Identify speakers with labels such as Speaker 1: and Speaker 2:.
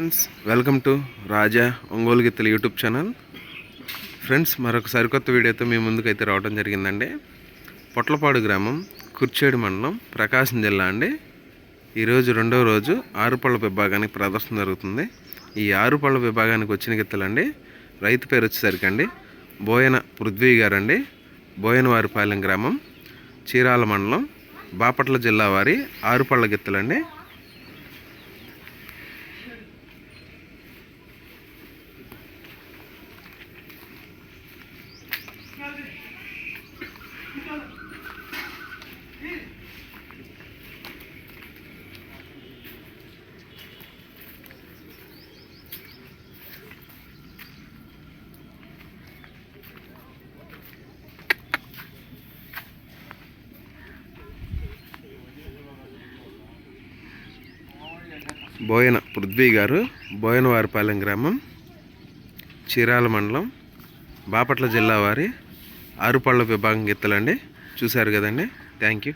Speaker 1: Friends welcome to Raja Ongole గిత్తల YouTube channel friends మరొక సరికొత్త వీడియోతో మీ ముందుకైతే రావడం జరిగిందండి. పొట్లపాడు గ్రామం కుర్చేడు మండలం ప్రకాశం జిల్లా అండి. ఈరోజు రెండవ రోజు ఆరుపళ్ళ విభాగానికి ప్రదర్శన జరుగుతుంది. ఈ ఆరుపళ్ళ విభాగానికి వచ్చిన గిత్తలండి రైతు పేరు వచ్చేసరికి అండి బోయన పృథ్వీ గారండి. బోయనవారిపాలెం గ్రామం చీరాల మండలం బాపట్ల జిల్లా వారి ఆరుపళ్ళ గిత్తలండి. బోయన పృథ్వీ గారు బోయనవారిపాలెం గ్రామం చీరాల మండలం బాపట్ల జిల్లా వారి ఆరుపళ్ళ విభాగం గిత్తలండి. చూశారు కదండి. Thank you